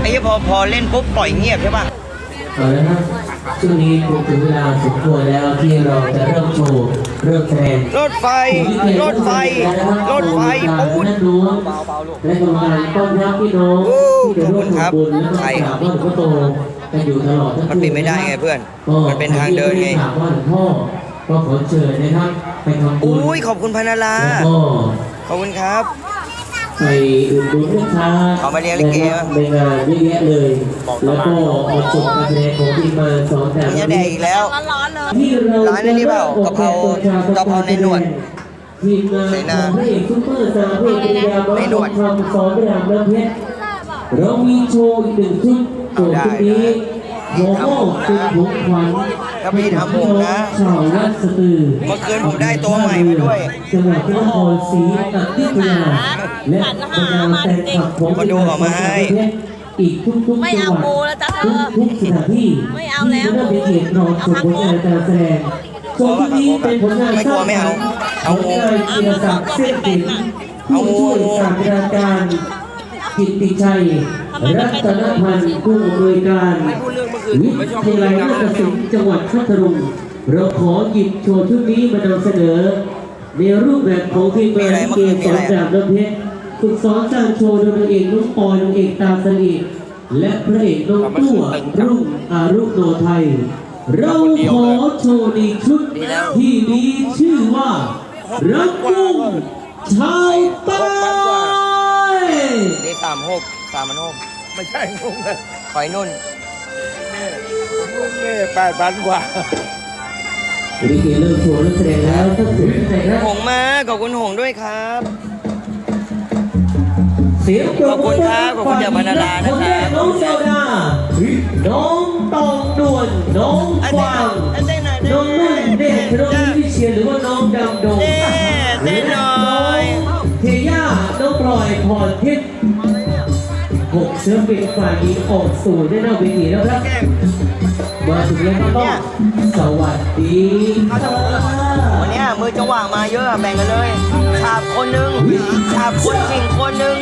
ไอ้เหี้ยพอพอเล่นปุ๊บปล่อยเงียบใช่ป่ะเอาละครับช่วงนี้คงถึงเวลาสมควรแล้วที่เราจะเริ่มโชว์เริ่มแสดงรถไฟ รถไฟ รถไฟปูนนั่นรู้และกรรมการต้อนรับพี่น้องที่จะร่วมทำบุญและก็กราบไหว้หลวงพ่อโตกันอยู่ตลอดทั้งมันปิดไม่ได้ไงเพื่อน มันเป็นทางเดินไงกราบไหว้หลวงพ่อก็ขอเชิญนะครับไปทำบุญอุ้ยขอบคุณพันนาลาแล้วก็ขอบคุณครับ ไปอุดหนุนลูกค้าเอามาเลี้ยงลิเกนะครับในงานเยอะแยะเลยแล้วก็มาชมการแสดงของทีมมาสอนแต่มึงจะแดกอีกแล้ว ร้อนๆเลย ที่เราร้านนี้เปล่ากะเพรากะเพราในหนวดทีมงานไหนนะของพระเอกซุปเปอร์สตาร์พระเอกปริยาบอในหนวดทำสอนรามน้ำเพชรเรามีโชว์อีกหนึ่งชุดโชว์ชุดนี้โมโม่เป็นของขวัญถ้าพี่ทำผมนะชาวราชสตือเมื่อคืนผมได้ตัวใหม่มาด้วยจังหวัดพระนครศรีอยุธยาและบรรดาแฟนคลับของมาดูออกมาให้อีกทุกๆไม่จังเอาหวัดปูแล้วจ้ะเธอทุกๆสถานที่ไม่เอาแล้วที่ได้เป็นเกียรติรองชมผลงานการแสดงโชว์ชุดนี้เป็นผลงานไม่กลัวไม่เอาเอาของนายจิรศักดิ์เส้นสินเอาผู้ช่วยศาสตราจารย์กิตติชัย รัตนพันธ์ผู้อำนวยการวิทยาลัยนาฏศิลป์จังหวัดพัทลุงเราขอหยิบโชว์ชุดนี้มานำเสนอ ในรูปแบบของทีมงานเกมสอนดาบน้ำเพชรฝึกสอนสร้างโชว์โดยพระเอกนุ่งปอยนางเอกตาสนิทและพระเอกน้องตัวรุ่งอารุโนไทย เราขอโชว์ในชุดที่มีชื่อว่ารักกุ้งชาวใต้นี่สามหก สามพันหกไม่ใช่งงเลยขอยนุ่นงงเน่แปดพันกว่าลิเกเริ่มโชว์เริ่มแสดงแล้วถ้าถึงที่ไหนครับหงมาขอบคุณหงด้วยครับ เสียงปรขอบคุณครับขอบคุณจากบรรณาลานะครับนแรกน้องเซลดาน้องตองด่วนน้องกวางอันเต้นหน่อยน้องนุ่นเดชน้องวิเชียรหรือว่าน้องดำดงเต้เต้นหน่อยเทย่าน้องปล่อยพรทิพย์ หกเสือปิดฝ่ายหญิงออกสู่ได้หน้าเวทีแล้วครับ มาถึงแล้วก็ต้องสวัสดีค่ะวันเนี้ยมือจังหวะมาเยอะอะแบ่งกันเลยฉาบคนหนึ่งฉาบคนจริงคนหนึ่ง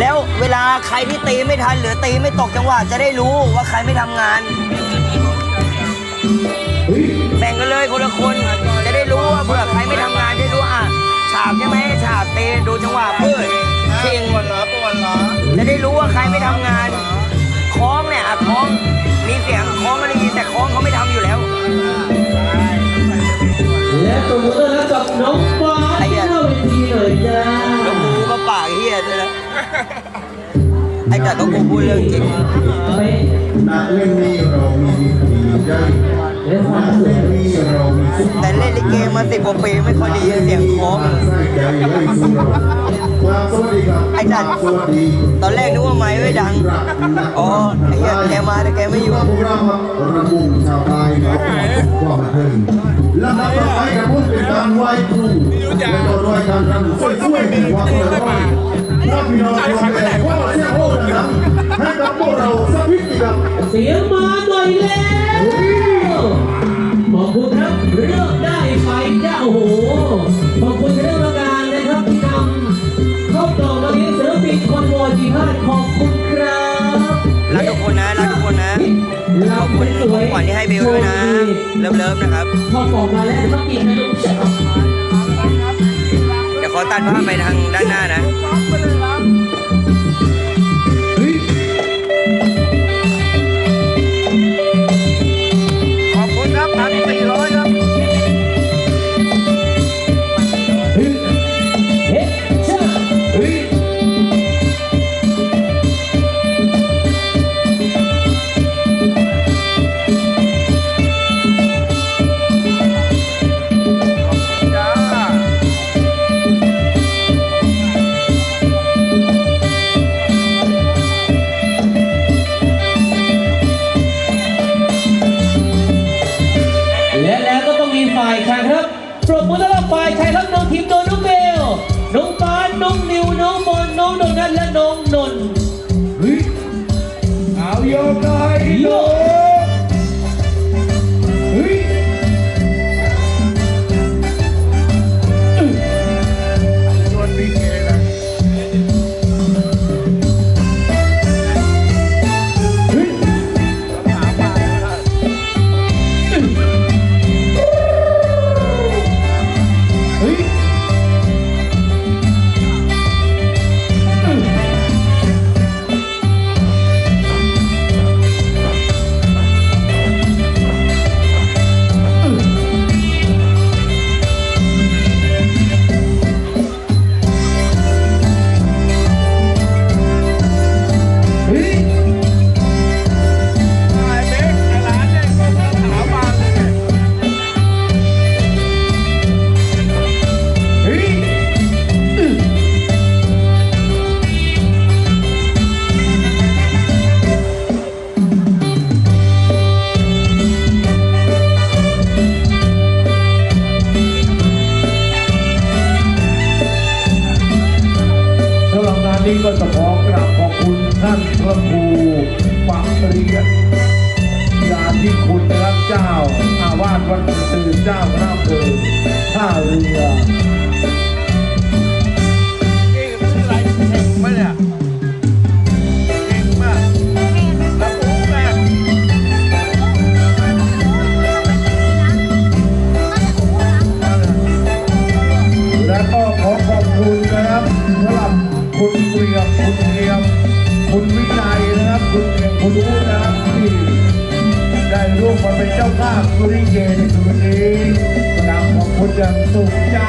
แล้วเวลาใครที่ตีไม่ทันหรือตีไม่ตกจังหวะจะได้รู้ว่าใครไม่ทำงานแบ่งกันเลยคนละคนจะได้รู้ว่าเผื่อใครไม่ทำงานจะได้รู้อะฉาบใช่ไหมฉาบตีดูจังหวะเพื่อ นจริงปวดเหรอปวดเหรอจะได้รู้ว่าใครไม่ทำงานคล้องเนี่ยอะคล้องมีเสียงคล้องก็ได้ยินแต่คล้องเขาไม่ทำอยู่แล้วและตัวมือต้อนรับกับน้องฟ้าที่หน้าเวทีหน่อยจ้าแล้วกูก็ปากเฮียด้วยนะไอ้แต่ต้องกูพูดเรื่องจริงเป๊ะนักเล่นนี่เรามีดีใจและควานัมกสวเล่ยนนี่เรามี แต่เล่นลิเกมาสิบกว่าปีไม่ค่อยได้ยินเสียงคล้องใส่ใจให้สุเราความสวัสดีครับไอ้จัดสวัสดีตอนแรกนึกว่าไม้ไม่ดัง อ๋อ ไอ้เหี้ยแกมาแต่แกไม่อยู่เราครับระบุชาวไทยเนาะความบันเทิงลำดับต่อไปครับผมเป็นการไหว้ครูและต่อด้วยการรำช่วยๆเป็นความเรียบร้อยถ้าพี่น้องชมแต่ว่าเสียงโอ้ดังๆให้กับพวกเราสักนิธีครับเสียงมาหน่อยแล้ว นะ เลิฟๆนะครับ พอกล่องมาแล้วต้องกินนะลูกเสือเดี๋ยวขอตัดภาพไปทางด้านหน้านะ จ้าภาพสุริเกในคืนนี้นำของคุณอย่างสุขจ้า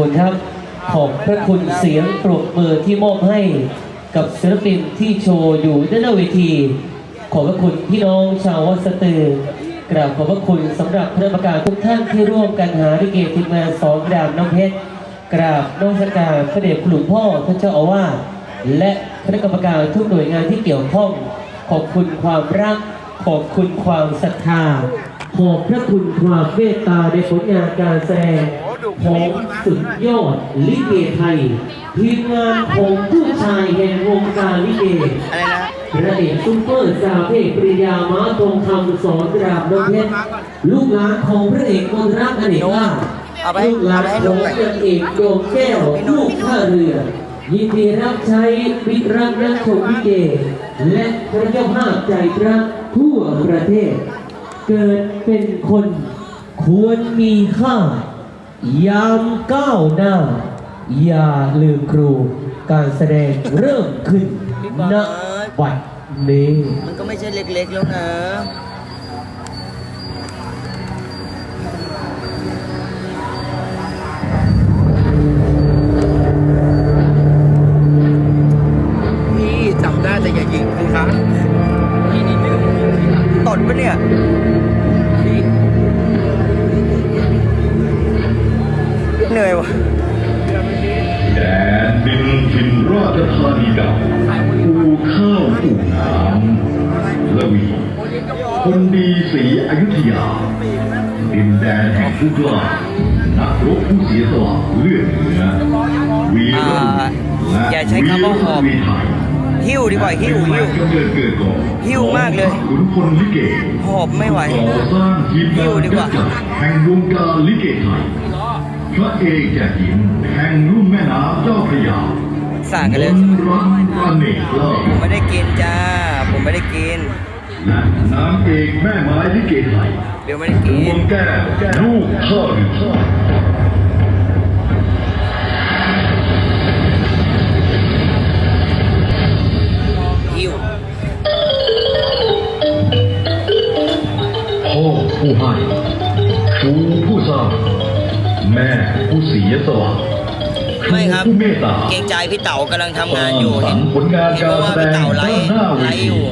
คุณครับ ขอบพระคุณเสียงปรบมือที่มอบให้กับศิลปินที่โชว์อยู่ด้านหน้าเวที ขอบพระคุณพี่น้องชาววัดสตือกราบขอบพระคุณสำหรับคณะกรรมการทุกท่านที่ร่วมกันหาลิเกทีมงานสองดามน้ำเพชรกราบน้องสการพระเดชคุณหลวงพ่อท่านเจ้าอาวาสและคณะกรรมการทุกหน่วยงานที่เกี่ยวข้อง ขอบคุณความรัก ขอบคุณความศรัทธา ขอบพระคุณความเมตตาในผลงานการแสดง ของสุดยอดลิเกไทย ทีมงานของผู้ชายแห่งวงการลิเกอะไรนะพระเอกซุปเปอร์สาวเพศปริยามาทองคำสอนรามน้ำเพชรลูกหลานของพระเอกมนรักอเนกลาเอาไปลูกหลานของพระเอกดวงแก้วลูกท่าเรือ ยินดีรับใช้วิรักนักชมลิเก และพระเจ้าภาพใจรักทั่วประเทศ เกิดเป็นคนควรมีค่า ยามก้าวหน้า อย่าลืมครู การแสดงเริ่มขึ้นณบัดนี้มันก็ไม่ใช่เล็กๆแล้วนะ พี่จำได้แต่อย่ายิงสิครับพี่นี่ดื้อตดปะเนี่ย นื่อยว่ะแดนบินถิ่นราชธานีเก่าปูข้าวปูน้ำละวีคนดีสีอยุธยา ดินแดนแห่งผู้กล้านักรบผู้เสียสละเลือดเนื้อวีรบุรุษอย่าใช้คำว่าหอบหิ้วดีกว่าหิ้วหิ้วหิ้วมากเลยหอบไม่ไหวหิ้วดีกว่าแห่งวงการลิเกไทย พระเอกแก่หญิงแห่งรุ่มแม่น้ำเจ้าพระยาสั่งกันเลยรัอนกเล่ผมไม่ได้กินจ้า ผมไม่ได้กินและนางเอกแม่ไม้ลิเกไทยเดี๋ยวไม่ได้กินรวมแก้วลูกท่อหรือพ่อ เกรงใจพี่เต่ากำลังทำงานอยู่เห็นผลงานการแสดงหน้าไล่อยู่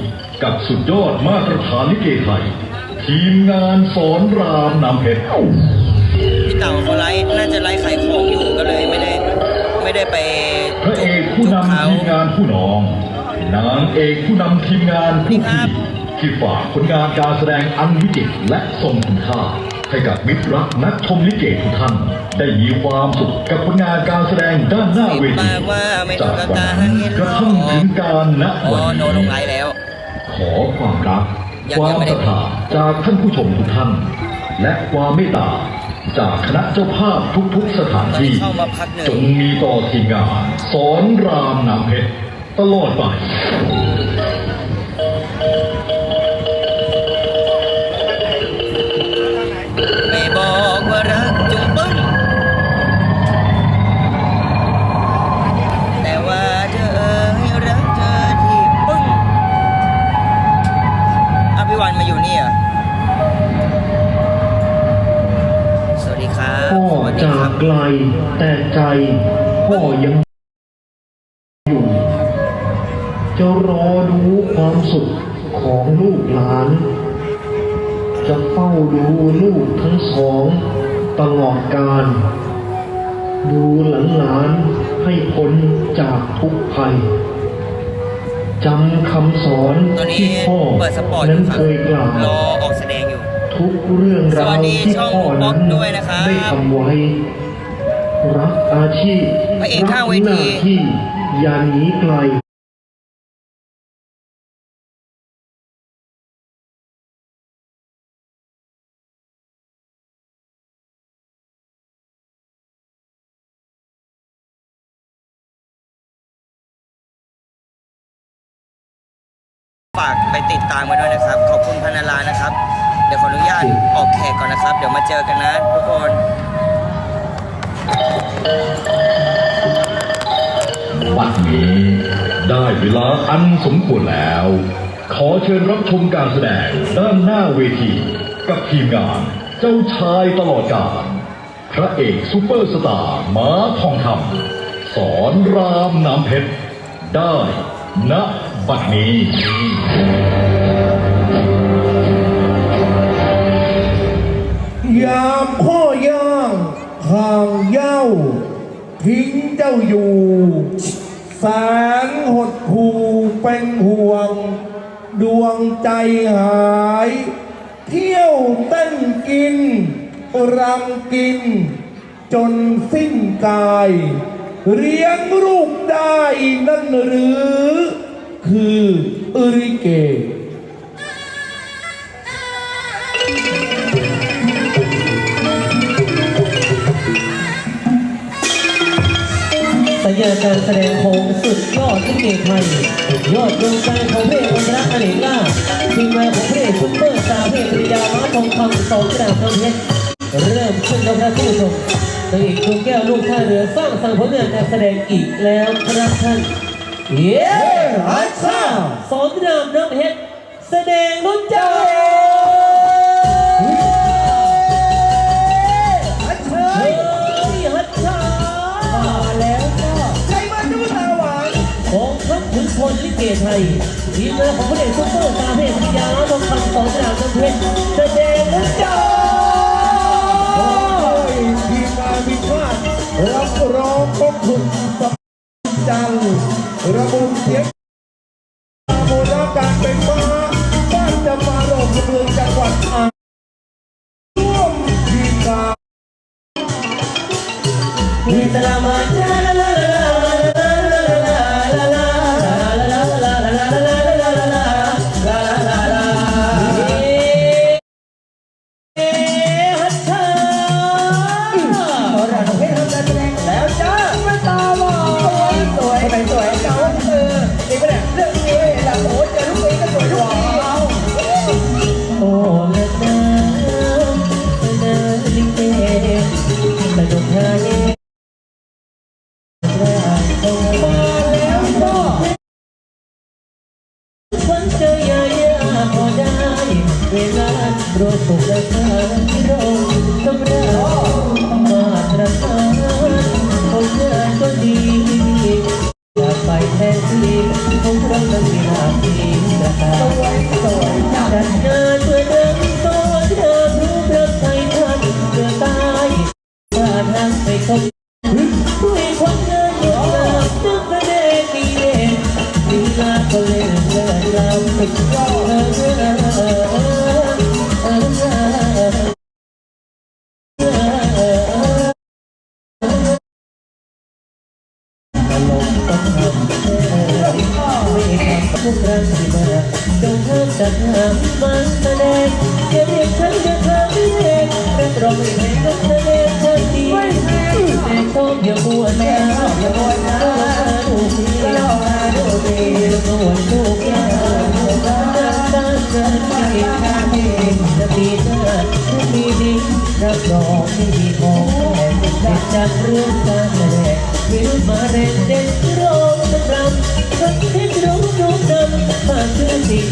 กับสุดยอดมาตรฐานลิเกไทยทีมงานสอนรามนำเพชรพี่เต่าเขาไลฟ์น่าจะไลฟ์ขายของอยู่ก็เลยไม่ได้ไม่ได้ไปพระเอกผู้นำทีมงานผู้น้องนางเอกผู้นำทีมงานผู้พี่ที่ฝากผลงานการแสดงอันวิจิตรและทรงคุณค่า ให้กับมิตรรักนักชมลิเกทุกท่านได้มีความสุขกับผลงานการแสดงด้านหน้าเวทีจากวันนั้นกระทั่งถึงการณวันนี้ขอความรักความศรัทธาจากท่านผู้ชมทุกท่าน และความเมตตาจากคณะเจ้าภาพทุกๆสถานที่ จงมีต่อทีมงานสอนรามนามเพชรตลอดไป ไกล แต่ใจก็ยังอยู่ จะรอดูความสุขของลูกหลาน จะเฝ้าดูลูกทั้งสองตลอดกาลดูหลานหลานให้พ้นจากทุกภัยจำคำสอนที่พ่อนั้นเคยกล่าวรอออกแสดงอยู่ ทุกเรื่องราวที่พ่อนั้นได้ทำไว้ รักอาชีพรักหน้าที่อย่าหนีไกลฝากไปติดตามมาด้วยนะครับ ขอบคุณพนารานะครับ เดี๋ยวขออนุญาตออกแขกก่อนนะครับ เดี๋ยวมาเจอกันนะทุกคน บัดนี้ได้เวลาอันสมควรแล้ว ขอเชิญรับชมการแสดงด้านหน้าเวที กับทีมงานเจ้าชายตลอดกาลพระเอกซูเปอร์สตาร์ม้าทองคำสอนรามน้ำเพชร ได้ณบัดนี้ ทิ้งเจ้าอยู่ สารหดหูเป็นห่วง ดวงใจหาย เที่ยวเต้นกินรำกิน จนสิ้นกาย เลี้ยงลูกได้นั่นหรือ คืออริเก สัญญาการแสดงของสุดยอดที่เกไทยยอดดวงใจของเพลงวัฒนอเนกล่าทีมงานของเพลงซุปเปอร์สตาร์เพลงปริยามาทองคำสองกระดาษทองเพชรเริ่มขึ้นแล้วครับผู้ชมนางเอกดวแก้วลูกท่าเรือสร้างสรรค์ผลงานการแสดงอีกแล้วครับท่านเย้อัลซ่าสอนรามน้ำเพชรแสดงรุ่นเจ้ ยชัยทีมงานของพระเอกซุปเปอร์สตาร์เพชรพิยาล้อทองคำสองสนามน้ำเพชรเจเจนุจอทีมงานพิฆาตรับร้องก็ถูบจันระบุเสียงโมดาการเป็นมาบ้านจะมาลงเมืองจังหวัดอ่างร่วมทีมงานมีตรามา โร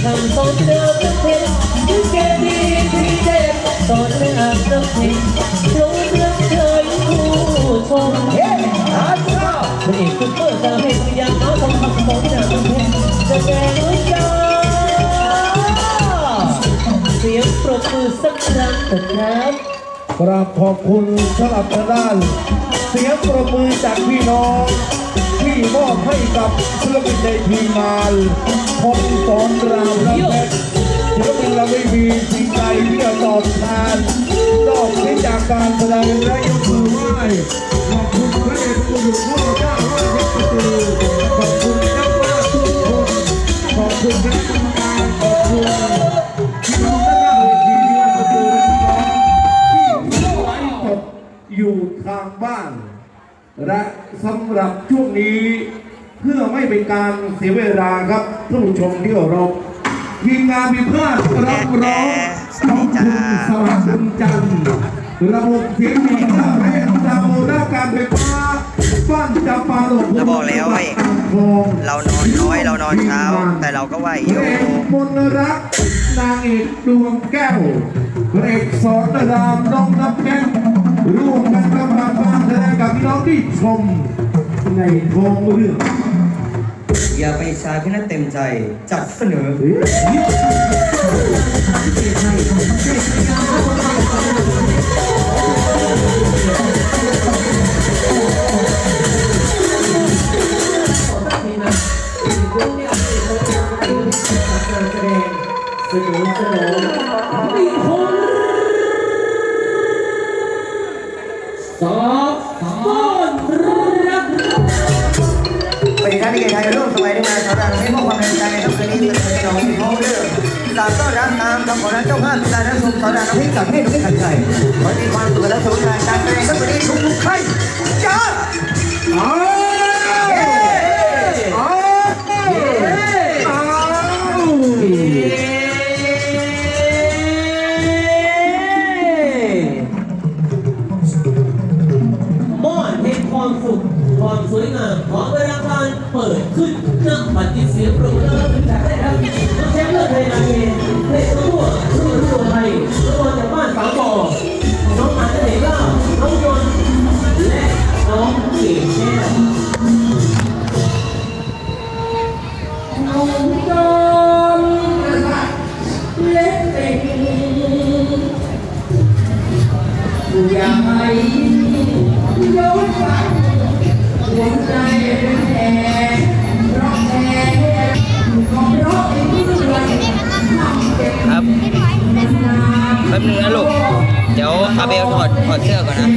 คือสี่คำสอนรามน้ำเพชรคือแกดีดีเด่นสอนรามน้ำเพชรร้องรักเธอผู้ชมเฮ้ยอาจ้าพระเอกซุปเปอร์สาวเพชรพยาน้องทองคำสอนรามน้ำเพชรจะแดงด้วยจ้าเสียงปรบมือสักครั้งเถิดครับกราบขอบคุณสำหรับทางด้าน เสียงประมือจากพี่น้อง ที่มอบให้กับศิลปินในทีมงานพงสอนรามและเพชรศิลปินเราไม่มีสิ่งใดที่จะตอบแทนนอกจากการแสดงและยกมือไหว้ขอบคุณพระเอกผู้อยู่พ่อเจ้าว่าเพชรประตูขอบคุณนักว่าทุกคนขอบคุณคณะกรรมการขอบคุณพี่น้องด้านหน้าเวทีที่ว่าประตูและพี่น้องที่ไลฟ์สดอยู่ทางบ้านและ สำหรับช่วงนี้เพื่อไม่เป็นการเสียเวลาครับท่านผู้ชมที่เคารพทีมงานพิพาทรับร้องของคุณสวัสดิ์จันทร์ระบบเสียงดีหน้าเพชรดาวหน้าการไฟฟ้าบ้านจำปาหลงเราบอกแล้วไอ้อ่างทองเรานอนน้อยเรานอนเช้า แต่เราก็ไหวอพยู่ระเอกมนรักนางเอกดวงแก้วพระเอกสอนรามน้องน้ำแก้ว ร่วมกันกำลังการแสดงกับพี่น้องที่ชมในท้องเรื่องอย่าไปชายพี่นัทเต็มใจ จัดเสนอสองต้นรั กปฏิทัศน์ที่เกยรติไทยร่วมสมัยในงานสำหรับให้พวกความเป็นใจในค่ำคืนนี้เป็นน้องที่ท้องเรื่องสามต้อนรับตามคำขอรับเจ้าภาพการรับชมสาวดังน้ำพริกกับให้ทุกขัดใจขอให้มีความสุขและสนุกสนานการแสดงค่ำคืนนี้ทุกทุกๆท่านจ้า อยาให้ย้อนไปหัวใจเป็นเพราะแผลก็เพราะไอ้เรือทำเจ็บครับแป๊บนึงนะลูก เดี๋ยวอาเบลถอดถอดเสื้อก่อนนะ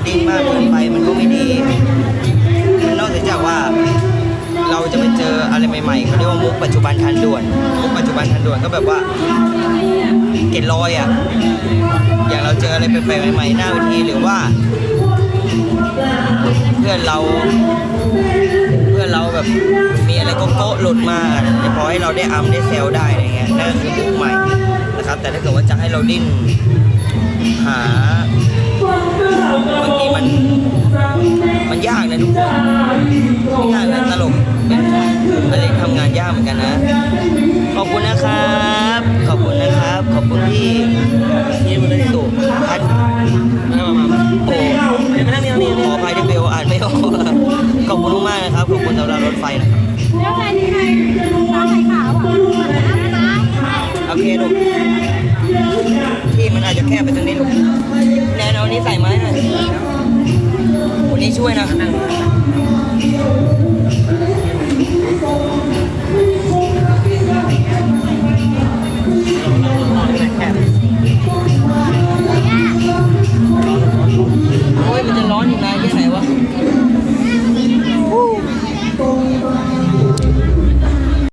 มันดิ้นมากเกินไปมันก็ไม่ดีมันอกจากว่าเราจะไปเจออะไรใหม่ๆเขาเรียกว่ามุกปัจจุบันทันด่วนมุกปัจจุบันทันด่วนก็แบบว่าเก็ดลอยอะอย่างเราเจออะไรแปลกๆใหม่ๆหน้าเวทีหรือว่า เพื่อนเรา เพื่อนเราแบบมีอะไรโกะหลุดมาพอให้เราได้อัมได้เซลได้อะไรเงี้ยนั่นคือมุกใหม่นะครับ แต่ถ้าเกิดว่าจะให้เราดิ้น หาบางทีมันมันยากนะทุกคนยากนะตลกเป็นอะไรทำงานยากเหมือนกันนะ ขอบคุณนะครับ วันนี้ช่